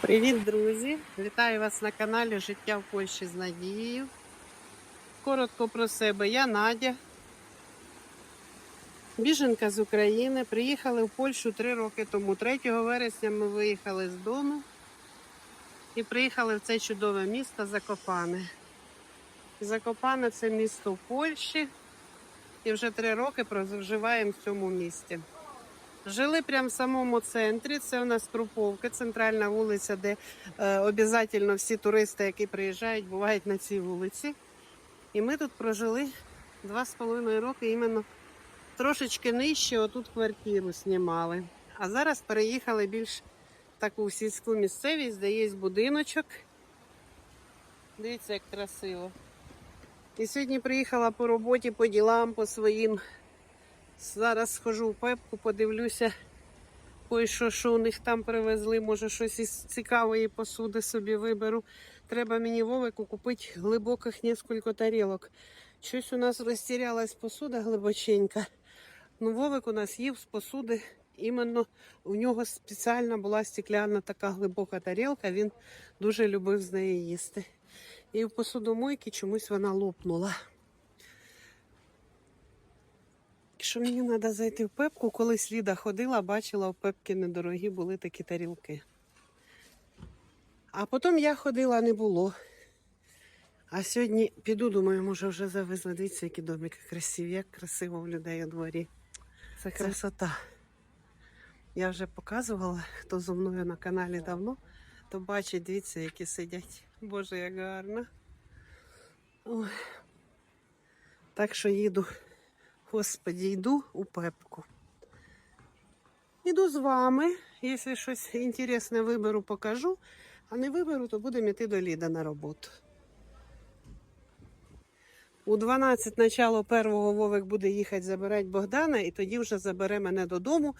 Привіт, друзі! Вітаю вас на каналі Життя в Польщі з Надією. Коротко про себе. Я Надя, біженка з України. Приїхали в Польщу три роки тому. 3 вересня ми виїхали з дому і приїхали в це чудове місто Закопане. Закопане це місто в Польщі. І вже три роки проживаємо в цьому місті. Жили прямо в самому центрі. Це у нас Круповка, центральна вулиця, де е, обов'язково всі туристи, які приїжджають, бувають на цій вулиці. І ми тут прожили два з половиною роки, іменно трошечки нижче, отут квартиру знімали. А зараз переїхали більш таку сільську місцевість, де є будиночок. Дивіться, як красиво. І сьогодні приїхала по роботі, по ділам, по своїм. Зараз схожу в пепку, подивлюся, ой, що, що у них там привезли. Може, щось із цікавої посуди собі виберу. Треба мені Вовику купити глибоких кілька тарілок. Щось у нас розтірялась посуда глибоченька. Ну, Вовик у нас їв з посуди. Іменно у нього спеціальна була стекляна така глибока тарілка, він дуже любив з неї їсти. І в посудомойці чомусь вона лопнула. Що мені треба зайти в пепку, колись Ліда ходила, бачила, в пепки недорогі були такі тарілки. А потім я ходила, не було. А сьогодні піду, думаю, може вже завезли. Дивіться, які домики красиві, як красиво в людей у дворі. Це красота. Я вже показувала, хто зо мною на каналі давно, то бачить, дивіться, які сидять. Боже, як гарно. Ой. Так що їду. Господі, йду у пепку. Іду з вами. Якщо щось інтересне виберу, покажу. А не виберу, то будемо йти до Ліда на роботу. У 12 начало першого Вовик буде їхати забирати Богдана, і тоді вже забере мене додому.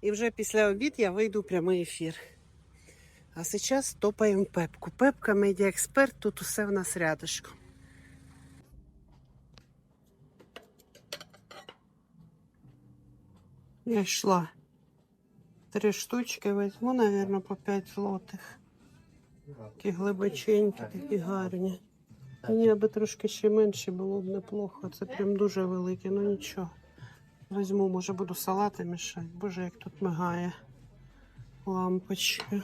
І вже після обід я вийду в прямий ефір. А зараз топаємо пепку. Пепка медіа експерт, тут усе в нас рядышком. Я йшла. Три штучки візьму, наверное, по 5 злотих. Такі глибоченькі, такі гарні. Мені аби трошки ще менше було б неплохо. Це прям дуже велике, ну нічого. Візьму, може буду салати мішати. Боже, як тут мигає лампочка.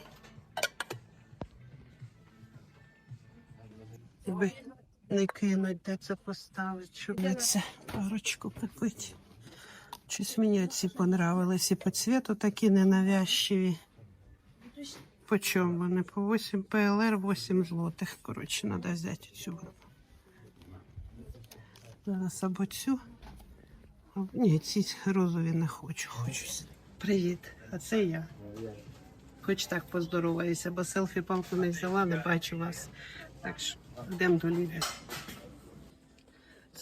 Не кинуть, де це поставити, щоб це парочку купити. Щось мені ці понравились і по цвету такі ненавязчиві. По чому вони? По 8 ПЛР 8 злотих. Коротше, треба взяти цю. Зараз або цю. Ні, ці розові не хочу. Хочу. Привіт, а це я. Хоч так поздороваюся, бо селфі палку не взяла, не бачу вас. Так що йдемо до Ліди.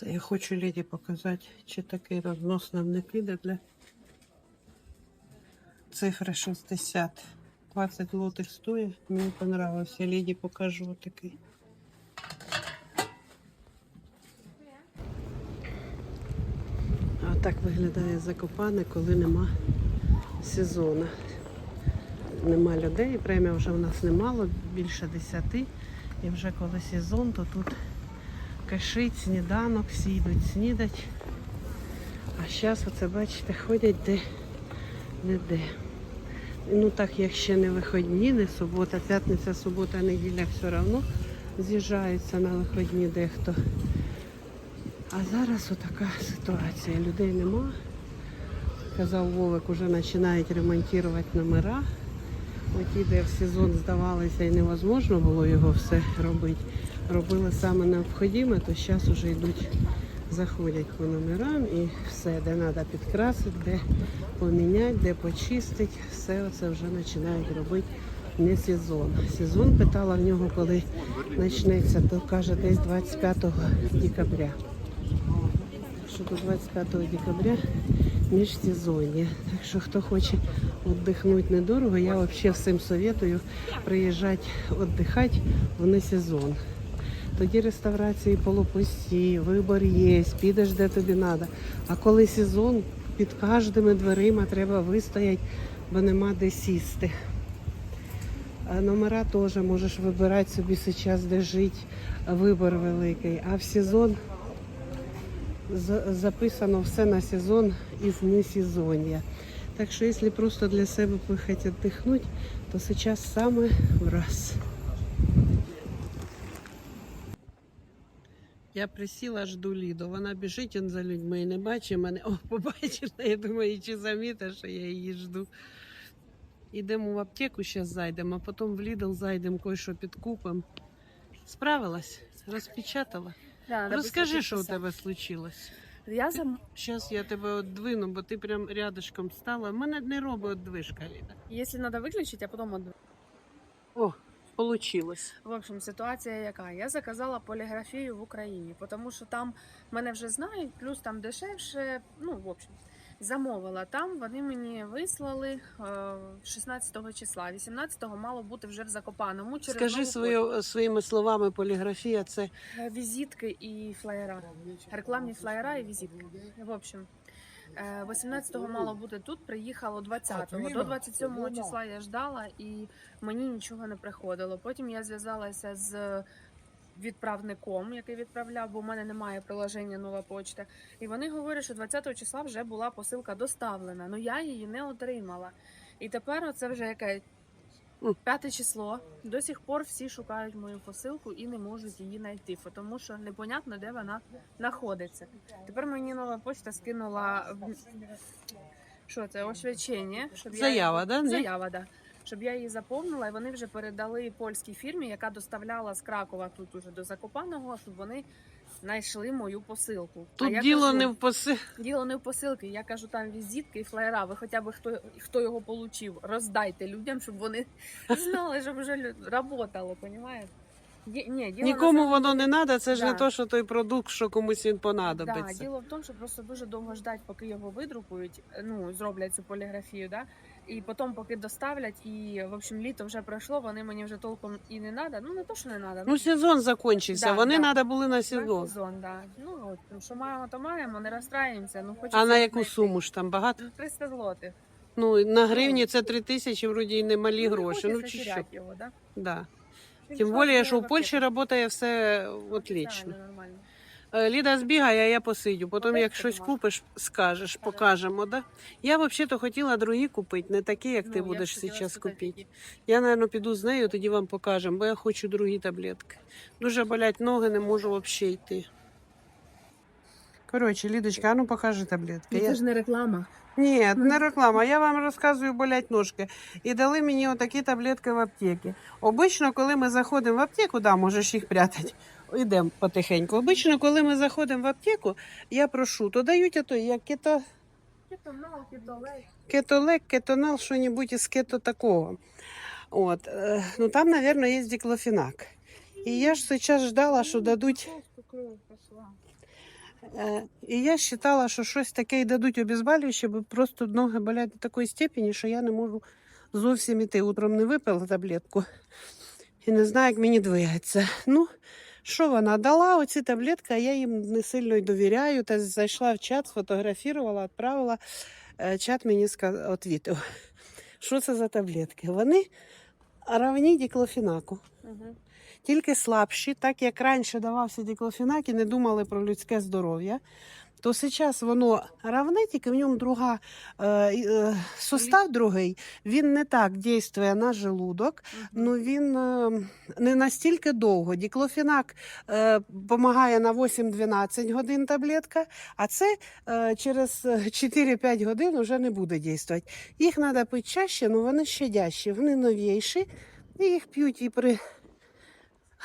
Це я хочу Ліді показати, чи такий рознос нам не піде для цифра 60. 20 злотих стоїть. Мені понравився. Ліді покажу такий. Так виглядає Закопане, коли нема сезону. Нема людей, премія вже в нас немало, більше 10. І вже коли сезон, то тут кашить, сніданок, всі йдуть снідать. А зараз, оце бачите, ходять де не де. Ну так як ще не виходні, не субота, п'ятниця, субота, неділя все одно з'їжджаються на виходні дехто. А зараз отака ситуація. Людей нема. Казав Вовик, вже починають ремонтувати номера. Оті, де в сезон здавалися і невозможно було його все робити. Робили саме необхідне, то зараз вже йдуть, заходять по номерам і все, де треба підкрасити, де поміняти, де почистити, все це вже починають робити не сезон. Сезон питала в нього, коли почнеться, то каже десь 25 декабря. Що до 25 декабря міжсезоння. Так що хто хоче віддихнути недорого, я взагалі всім советую приїжджати віддихати в несезон. Тоді реставрації полупусті, вибор є, підеш де тобі треба. А коли сезон, під кожними дверима треба вистояти, бо нема де сісти. А номера теж можеш вибирати собі зараз, де жити. Вибор великий. А в сезон записано все на сезон із несезоння. Так що, якщо просто для себе поїхати віддихнути, то зараз саме в Я присіла, жду Ліду. Вона біжить он за людьми і не бачить мене. О, побачила. Я думаю, чи замітить, що я її жду. Ідемо в аптеку, зараз зайдемо, а потім в Лідл зайдемо, кое-що підкупимо. Справилась? Розпечатала? Да, Розкажи, що у тебе случилось. Я зам... Зараз я тебе одвину, бо ти прям рядышком стала. У мене не робить одвижка, Ліда. Если надо выключить, а потом отд- О, получилось. В общем, ситуація яка? Я заказала поліграфію в Україні, тому що там мене вже знають, плюс там дешевше. Ну, в общем, замовила там. Вони мені вислали е, 16 числа. 18-го мало бути вже в Закопаному. Через Скажи своє, своїми словами, поліграфія це. Е, візитки і флаєра. Рекламні флаєра і візитки. В общем. Е, 18-го мало бути тут, приїхало 20-го. До 27-го числа я ждала і мені нічого не приходило. Потім я зв'язалася з відправником, який відправляв, бо в мене немає приложення нова почта. І вони говорять, що 20 числа вже була посилка доставлена. Ну я її не отримала. І тепер оце вже яке. П'яте число. До сих пор всі шукають мою посилку і не можуть її знайти, тому що непонятно, де вона знаходиться. Тепер мені нова почта скинула що це освячення, щоб я Заява, да? Ні? Заява, да. Щоб я її заповнила, і вони вже передали польській фірмі, яка доставляла з Кракова тут уже до Закопаного, щоб вони знайшли мою посилку. Тут я діло кажу, не в поси. діло не в посилки. Я кажу, там візитки і флаєра. Ви хоча б хто хто його получив, роздайте людям, щоб вони знали, щоб вже лю- работало, понімаєте? Ді- Ні, діло Нікому самому воно не треба, це ж не то, що той продукт, що комусь він Да, понадобиться. діло в тому, що просто дуже довго ждать, поки його видрукують, ну зроблять цю поліграфію, да. І потім, поки доставлять, і в общем літо вже пройшло, вони мені вже толком і не треба. Ну не то, що не треба. Ну, сезон закінчився, Да, вони да. треба були на сезон. сезон, да. Ну от, ну, що маємо, то маємо, не розстраюємося. Ну, хочеться А на яку знайти. суму ж там багато? 300 злотих. Ну, на гривні це 3 тисячі, вроді і немалі Ну, не гроші. Ну, чи що? його, да? Да. Тим більше, що в Польщі працює все отлично. Нормально, нормально. Е, Ліда збігає, а я посидю. Потім, як щось купиш, скажеш, покажемо. Да? Я взагалі хотіла другі купити, не такі, як ти Ну, будеш зараз купити. Я, мабуть, піду з нею, тоді вам покажемо, бо я хочу другі таблетки. Дуже болять ноги, не можу взагалі йти. Коротше, Лідочка, а ну покажи таблетки. Ну, Я... Це ж не реклама. Ні, не реклама. Я вам розказую, болять ножки. І дали мені отакі таблетки в аптеці. Обично, коли ми заходимо в аптеку, да, можеш їх прятати. Йдемо потихеньку. Обично, коли ми заходимо в аптеку, я прошу, то дають ото як кето, Кетонал, кетолей. кетолек, кетонал, що-небудь із кето такого. От. е, Ну там, мабуть, є диклофенак. І я ж зараз ждала, що дадуть. Е, І я вважала, що щось таке й дадуть обезболююче, бо просто ноги болять до такої степені, що я не можу зовсім іти. Утром не випила таблетку і не знаю, як мені двигатися. Ну, що вона дала оці таблетки, а я їм не сильно й довіряю. Та зайшла в чат, сфотографувала, відправила. Е, Чат мені відповів. що це за таблетки. Вони равні діклофінаку. Угу. тільки слабші, так як раніше давався діклофінак і не думали про людське здоров'я, то зараз воно равне, тільки в ньому друга е, е, сустав другий, він не так дійствує на желудок, ну він е, не настільки довго. Діклофенак допомагає на 8-12 годин таблетка, а це е, через е, 4-5 годин вже не буде дійствувати. Їх треба пити чаще, але вони щадящі, вони новіші, і їх п'ють і при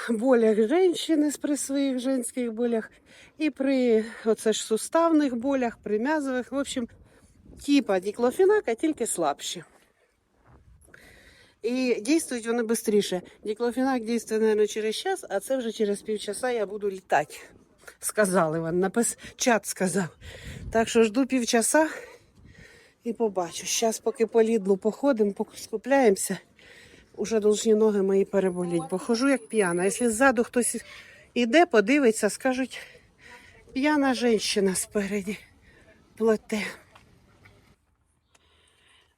болях жінки при своїх женських болях, і при оце ж суставних болях, при м'язових. В общем, типа діклофенака, тільки слабші. І дійствують вони швидше. Діклофенак дійствує, мабуть, через час, а це вже через півчаса я буду літати. Сказали вони, напис чат сказав. Так що жду півчаса і побачу. Зараз, поки по лідлу походимо, скупляємося, уже должні ноги мої переболіть, бо хожу як п'яна. Якщо ззаду хтось іде, подивиться, скажуть, п'яна жінка спереді плете.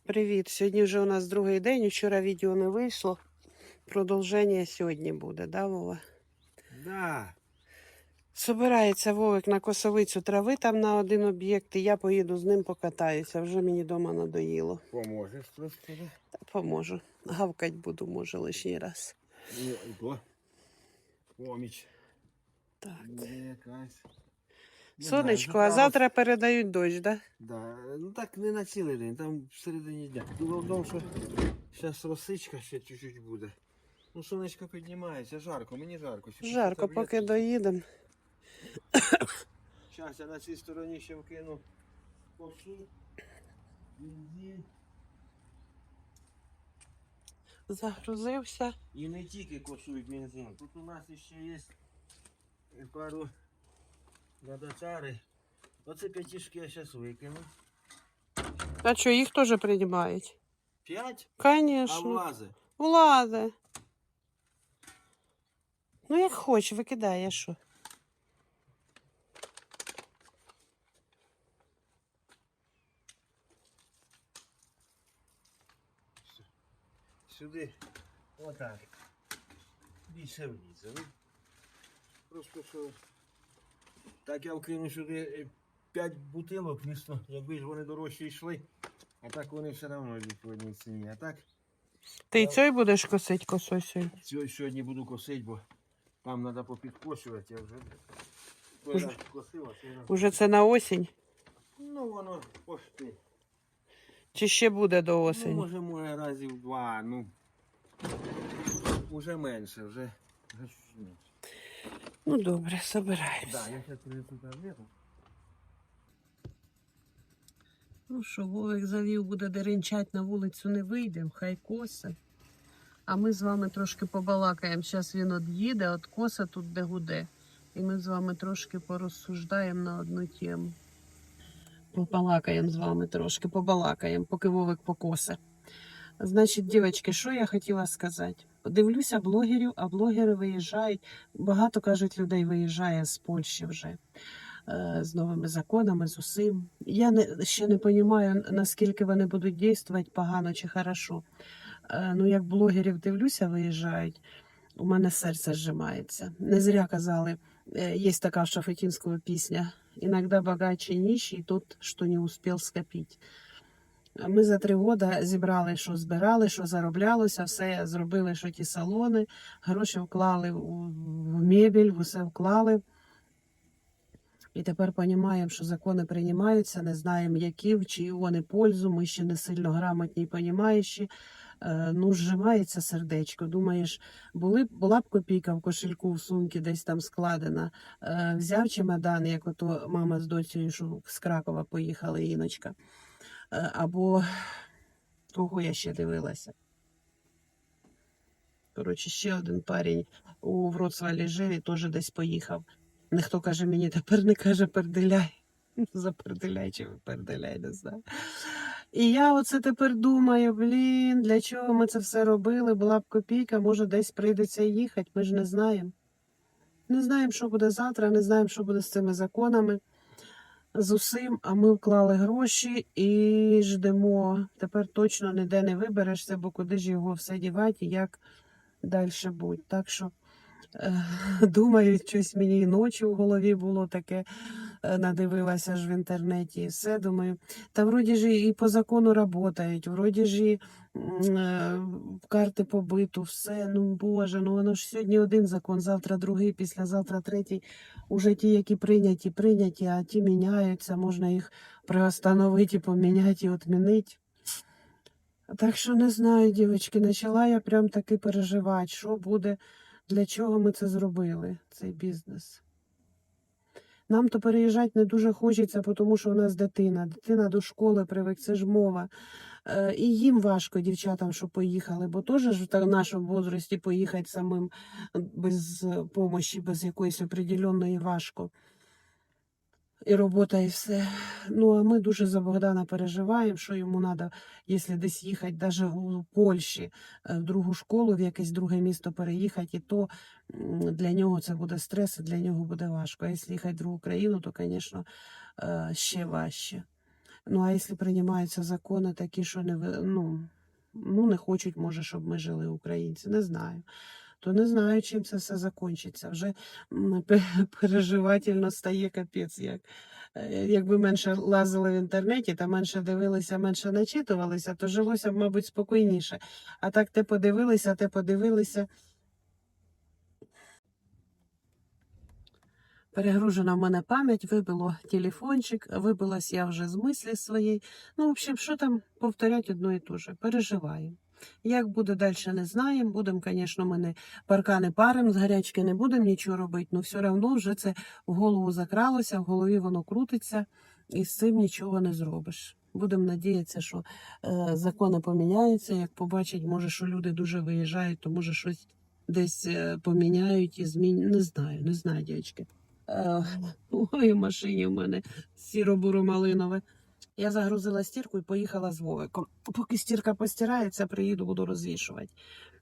Привіт! Сьогодні вже у нас другий день. Вчора відео не вийшло. продовження сьогодні буде, да, Вова? Да. Собирається Вовик на косовицю трави там на один об'єкт, і я поїду з ним покатаюся. Вже мені дома надоїло. Поможеш трошки. Та поможу. Гавкать буду, може, лишній раз. Ну. Поміч. Так. Є якась. Не Сонечко, а завтра передають дощ, да? Да. Ну так не на цілий день, там всередині дня. Діло в тому, що зараз росичка ще чуть-чуть буде. Ну, сонечко піднімається, жарко, мені жарко. Ще Жарко, поки доїдемо. Зараз я на цій стороні ще вкину косу. бензин. Загрузився. І не тільки косують бензин. Тут у нас ще є пару водочари. Оце п'ятішки я зараз викину. А що, їх теж приймають? П'ять? А Звісно. влази. Влазе. Ну, як хоч, викидай, я що. Сюди. Отак. Більше влізе. ну. Просто що. Так я вкину сюди е, п'ять бутилок, місто, якби ж вони дорожчі йшли. А так вони все одно йдуть по одній ціні. А так Ти і цей будеш косить косою? Цього сьогодні буду косити, бо там треба попідкошувати, я вже Уже- раз косив, а цей раз- Уже це на осінь? Ну воно пошти. Чи ще буде до Ну, може, може разів два, ну. Уже менше, вже. вже чуть менше. Ну добре, собираємось. Да, я зараз принесу таблетку. Ну що, Вовик завів буде деренчать на вулицю, не вийдемо, хай косе. А ми з вами трошки побалакаємо. Зараз він од'їде, от коса тут де гуде. І ми з вами трошки порозсуждаємо на одну тему. Побалакаємо з вами трошки, побалакаємо, поки Вовик покосе. Значить, дівчатки, що я хотіла сказати? Дивлюся блогерів, а блогери виїжджають. Багато кажуть, людей виїжджає з Польщі вже е, з новими законами, з усім. Я не, ще не розумію, наскільки вони будуть діяти погано чи хорошо. Е, Ну, як блогерів дивлюся, виїжджають, у мене серце зжимається. Не зря казали, е, є така Шафетінського пісня. Іногда богаче нищий тот, що не успів скопити. Ми за три роки зібрали, що збирали, що зароблялося, все зробили, що ті салони, гроші вклали в мебель, в усе вклали. І тепер розуміємо, що закони приймаються, не знаємо, які, в чию вони пользу. Ми ще не сильно грамотні і понімаючі. Е, Ну, зжимається сердечко. Думаєш, були, була б копійка в кошельку в сумці десь там складена. Е, Взяв чемодан, як ото мама з доцею, що з Кракова поїхала, Іночка. Е, Або кого я ще дивилася. Коротше, ще один парень у Вроцвалі жив і теж десь поїхав. Ніхто каже мені, тепер не каже перделяй. Заперделяй чи перделяй, не знаю. І я оце тепер думаю, блін, для чого ми це все робили? Була б копійка, може десь прийдеться їхати, ми ж не знаємо. Не знаємо, що буде завтра, не знаємо, що буде з цими законами, з усім, а ми вклали гроші і ждемо. Тепер точно ніде не виберешся, бо куди ж його все дівати як далі будь. Так що е, думаю, щось мені і ночі в голові було таке, надивилася ж в інтернеті, і все думаю. Та вроді ж і по закону працюють, вроді ж і е, карти побиту, все. Ну Боже, ну воно ж сьогодні один закон, завтра другий, післязавтра третій. Уже ті, які прийняті, прийняті, а ті міняються, можна їх приостановити, поміняти і відмінити. Так що не знаю, дівчатки, почала я прям таки переживати, що буде, для чого ми це зробили, цей бізнес. Нам то переїжджати не дуже хочеться, тому що у нас дитина. Дитина до школи привик, це ж мова. Е, І їм важко, дівчатам, що поїхали, бо теж в нашому возрасті поїхати самим без помощі, без якоїсь определенної важко. І робота, і все. Ну, а ми дуже за Богдана переживаємо, що йому треба, якщо десь їхати, навіть у Польщі, е, в другу школу, в якесь друге місто переїхати, і то для нього це буде стрес, і для нього буде важко. А якщо їхати в другу країну, то, звісно, ще важче. Ну, а якщо приймаються закони такі, що не ну, ну, не хочуть, може, щоб ми жили українці. Не знаю. То не знаю, чим це все закінчиться. Вже переживательно стає капець. Як. Е, Якби менше лазили в інтернеті та менше дивилися, менше начитувалися, то жилося б, мабуть, спокійніше. А так те подивилися, те подивилися. Перегружена в мене пам'ять, вибило телефончик, вибилась я вже з мислі своєї. Ну, в общем, що там повторять одно і те же. Переживаю. Як буде далі, не знаємо. Будемо, звісно, ми не паркани парим, з гарячки не будемо нічого робити, але все одно вже це в голову закралося, в голові воно крутиться, і з цим нічого не зробиш. Будемо надіятися, що е, закони поміняються. Як побачать, може, що люди дуже виїжджають, то може щось десь е, поміняють і змінять. Не знаю, не знаю, дівчатки. Е, Ой, в машині в мене сіро-буро-малинове. Я загрузила стірку і поїхала з Вовиком. Поки стірка постирається, приїду, буду розвішувати.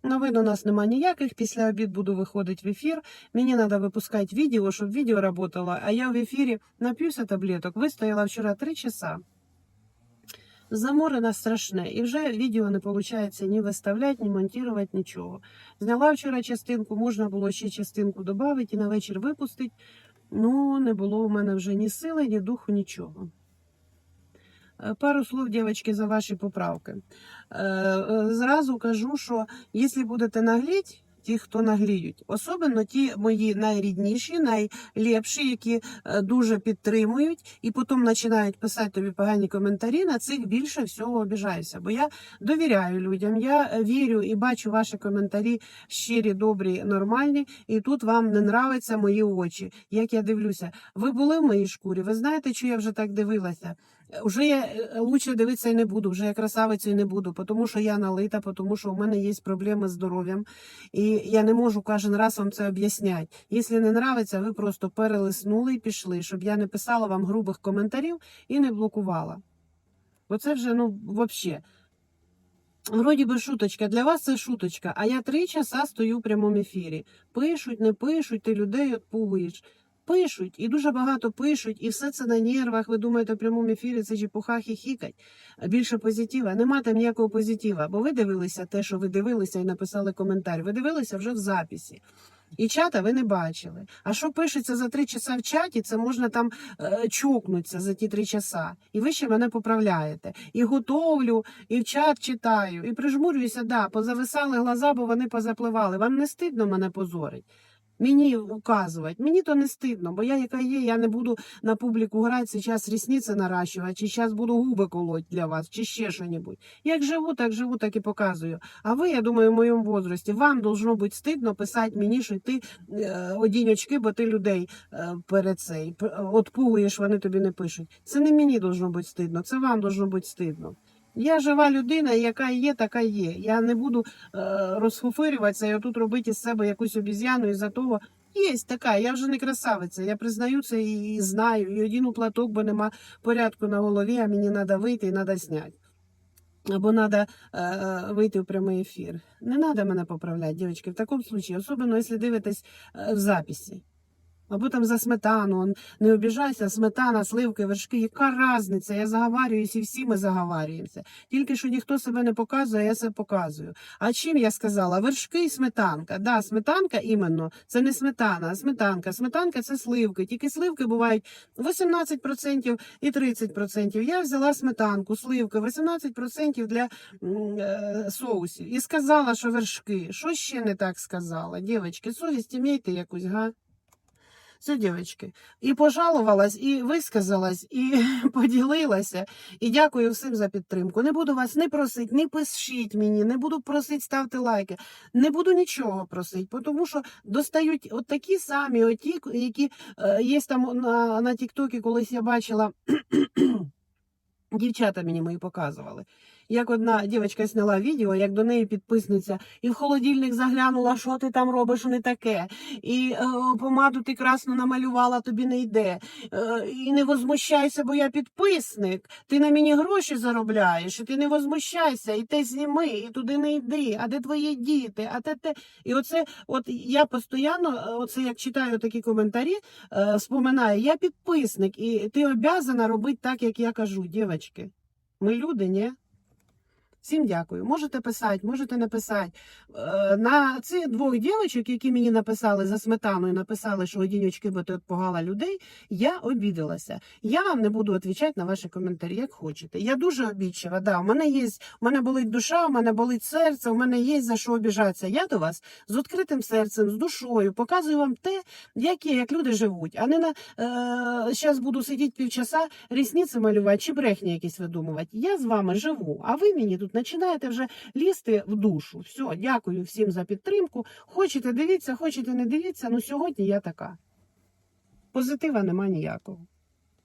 Новин у нас нема ніяких. Після обід буду виходити в ефір. Мені треба випускати відео, щоб відео працювало. А я в ефірі нап'юся таблеток. Вистояла вчора три часа. Заморена страшне, і вже відео не виходить ні виставляти, ні монтувати, нічого. Зняла вчора частинку, можна було ще частинку додати і на вечір випустити. Ну, не було у мене вже ні сили, ні духу, нічого. Е, Пару слов, дівчатки, за ваші поправки. Е, е, Зразу кажу, що якщо будете нагліть, ті, хто нагліють, особливо ті мої найрідніші, найлепші, які дуже підтримують, і потім починають писати тобі погані коментарі, на цих більше всього обіжаюся. Бо я довіряю людям, я вірю і бачу ваші коментарі щирі, добрі, нормальні, і тут вам не нравляться мої очі. Як я дивлюся, ви були в моїй шкурі, ви знаєте, що я вже так дивилася. Уже я е, лучше дивитися не буду, вже я красавицею не буду, тому що я налита, тому що у мене є проблеми з здоров'ям, і я не можу кожен раз вам це об'ясняти. Якщо не нравиться, ви просто перелиснули і пішли, щоб я не писала вам грубих коментарів і не блокувала. Бо це вже, ну, взагалі. Вроді би шуточка, для вас це шуточка, а я три часа стою в прямому ефірі. Пишуть, не пишуть, ти людей отпугуєш. Пишуть, і дуже багато пишуть, і все це на нервах. Ви думаєте, в прямому ефірі це чепуха хіхікать. Більше позитива. Нема там ніякого позитива, бо ви дивилися те, що ви дивилися, і написали коментар. Ви дивилися вже в записі. І чата ви не бачили. А що пишеться за три часа в чаті, це можна там е, чокнутися за ті три часа. І ви ще мене поправляєте. І готовлю, і в чат читаю, і прижмурююся, да, позависали глаза, бо вони позапливали. Вам не стидно мене позорить? Мені указувати. Мені то не стидно, бо я яка є, я не буду на публіку грати, зараз рісниці наращувати, чи зараз буду губи колоть для вас, чи ще що-небудь. Як живу, так живу, так і показую. А ви, я думаю, в моєму возрасті, вам должно бути стидно писати мені, що ти е, одінь очки, бо ти людей е, перед цей отпугуєш, вони тобі не пишуть. Це не мені должно бути стидно, це вам должно бути стидно. Я жива людина, яка є, така є. Я не буду е, розфуфирюватися і отут робити з себе якусь обіз'яну із-за того. Є така, я вже не красавиця. Я признаю це і, знаю. І одіну платок, бо нема порядку на голові, а мені треба вийти і треба зняти. Або треба е, вийти в прямий ефір. Не треба мене поправляти, дівчатки, в такому випадку, особливо, якщо дивитесь е, в записі. Або там за сметану, не обіжайся, сметана, сливки, вершки. Яка різниця? Я заговарююсь і всі ми заговарюємося. Тільки що ніхто себе не показує, я себе показую. А чим я сказала? Вершки і сметанка. Да, сметанка іменно, це не сметана, а сметанка. Сметанка це сливки. Тільки сливки бувають 18% і 30%. Я взяла сметанку, сливки, 18% для е, соусів. І сказала, що вершки. Що ще не так сказала? Дівчатки, совість імейте якусь, га? Все, дівчатки. І пожалувалась, і висказалась, і поділилася. І дякую всім за підтримку. Не буду вас не просити, не пишіть мені, не буду просити ставте лайки. Не буду нічого просити, тому що достають от такі самі, оті, які е, є там на, на Тіктокі, колись я бачила. Дівчата мені мої показували. Як одна дівчинка зняла відео, як до неї підписниця, і в холодильник заглянула, що ти там робиш не таке. І е, помаду ти красну намалювала, тобі не йде. Е, і не возмущайся, бо я підписник. Ти на мені гроші заробляєш, і ти не возмущайся, і те зніми, і туди не йди. А де твої діти? А те те. І оце, от я постійно, е, оце як читаю такі коментарі, е, споминаю, я підписник, і ти обязана робити так, як я кажу, дівчатки. Ми люди, ні? Всім дякую. Можете писати, можете не писати. Е, На цих двох дівчаток, які мені написали за сметаною, написали, що одіночки ви тут погала людей. Я обідалася. Я вам не буду відповідати на ваші коментарі, як хочете. Я дуже обідчива. Да, у мене є, у мене болить душа, у мене болить серце, у мене є за що обіжатися. Я до вас з відкритим серцем, з душою показую вам те, як є, як люди живуть, а не на е, буду сидіти півчаса, рісниці малювати чи брехні якісь видумувати. Я з вами живу, а ви мені тут починаєте вже лізти в душу. Все, дякую всім за підтримку. Хочете дивіться, хочете не дивіться. Ну сьогодні я така. Позитива нема ніякого.